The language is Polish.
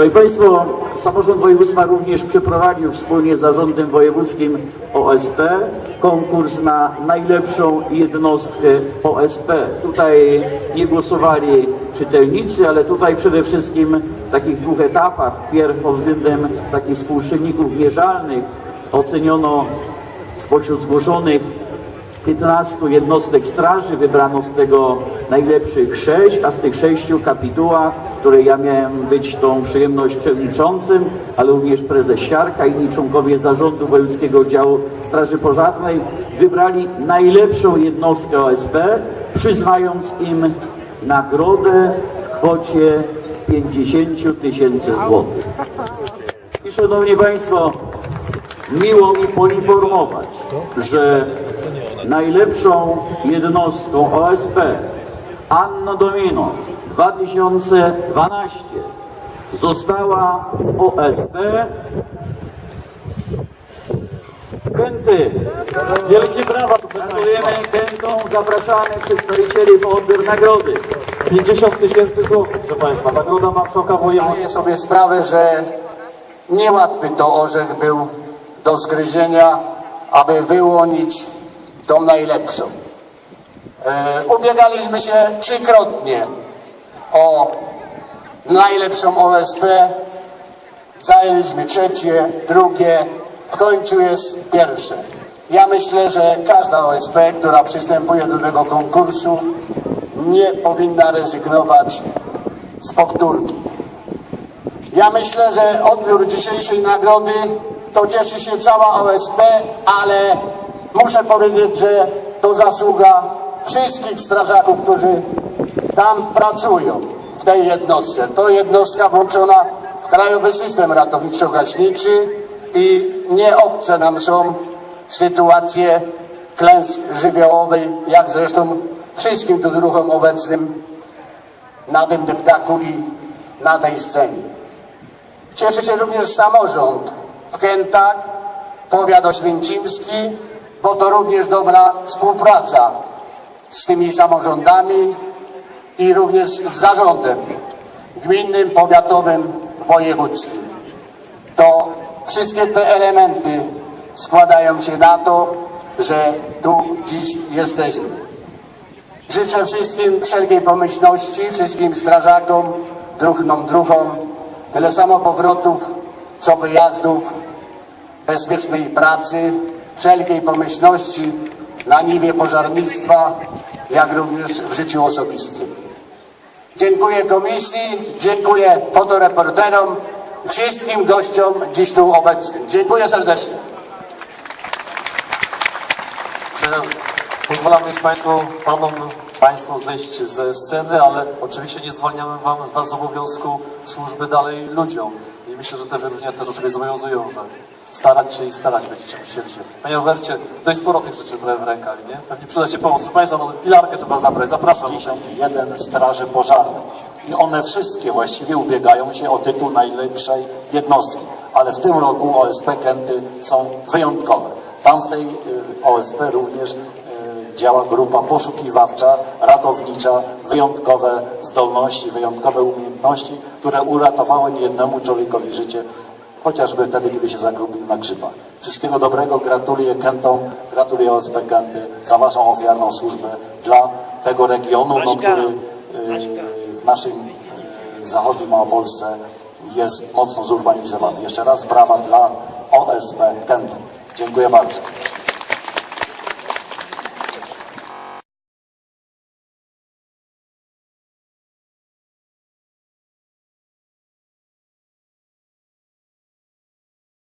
Szanowni Państwo, samorząd województwa również przeprowadził wspólnie z zarządem wojewódzkim OSP konkurs na najlepszą jednostkę OSP. Tutaj nie głosowali czytelnicy, ale tutaj przede wszystkim w takich dwóch etapach. Wpierw pod względem takich współczynników mierzalnych oceniono spośród zgłoszonych 15 jednostek straży, wybrano z tego najlepszych 6, a z tych 6 kapituła, której ja miałem być tą przyjemność przewodniczącym, ale również prezes Siarka i członkowie zarządu Wojewódzkiego Działu Straży Pożarnej wybrali najlepszą jednostkę OSP, przyznając im nagrodę w kwocie 50 tysięcy złotych. I Szanowni Państwo, miło mi poinformować, że najlepszą jednostką OSP Anno Domino 2012 została OSP Kęty. Wielkie brawa. Gratulujemy Kętom, zapraszamy przedstawicieli po odbiór nagrody. 50 tysięcy złotych, proszę Państwa. Nagroda Marszałka Województwa. Zdaję sobie sprawę, że niełatwy to orzech był do zgryzienia, aby wyłonić tą najlepszą. E, ubiegaliśmy się trzykrotnie o najlepszą OSP. Zajęliśmy trzecie, drugie, w końcu jest pierwsze. Ja myślę, że każda OSP, która przystępuje do tego konkursu, nie powinna rezygnować z powtórki. Ja myślę, że odbiór dzisiejszej nagrody to cieszy się cała OSP, ale muszę powiedzieć, że to zasługa wszystkich strażaków, którzy tam pracują w tej jednostce. To jednostka włączona w Krajowy System Ratowniczo-Gaśniczy i nie obce nam są sytuacje klęsk żywiołowej, jak zresztą wszystkim tu druhom obecnym na tym deptaku i na tej scenie. Cieszy się również samorząd w Kętach, powiat oświęcimski, bo to również dobra współpraca z tymi samorządami i również z zarządem gminnym, powiatowym, wojewódzkim. To wszystkie te elementy składają się na to, że tu dziś jesteśmy. Życzę wszystkim wszelkiej pomyślności, wszystkim strażakom, druhnom druhom, tyle samo powrotów, co wyjazdów, bezpiecznej pracy, wszelkiej pomyślności na niwie pożarnictwa, jak również w życiu osobistym. Dziękuję komisji, dziękuję fotoreporterom, wszystkim gościom dziś tu obecnym. Dziękuję serdecznie. Teraz pozwalam już Państwu, Panom, Państwu zejść ze sceny, ale oczywiście nie zwalniamy wam, Was z obowiązku służby dalej ludziom. I myślę, że te wyróżnienia też oczywiście zobowiązują, że starać się i starać będziecie musieli się. Panie Robercie, dość sporo tych rzeczy trochę w rękach, nie? Pewnie przyda się pomoc. Proszę Państwa, no, pilarkę trzeba zabrać. Zapraszam. 51 straży pożarnych. I one wszystkie właściwie ubiegają się o tytuł najlepszej jednostki. Ale w tym roku OSP Kęty są wyjątkowe. Tam w tej y, OSP również y, działa grupa poszukiwawcza, ratownicza, wyjątkowe zdolności, wyjątkowe umiejętności, które uratowały niejednemu człowiekowi życie, chociażby wtedy, kiedy się zagubił na grzybach. Wszystkiego dobrego, gratuluję Kętom, gratuluję OSP Kęty za Waszą ofiarną służbę dla tego regionu, no, który y, w naszej y, zachodniej Małopolsce jest mocno zurbanizowany. Jeszcze raz brawa dla OSP Kęty. Dziękuję bardzo.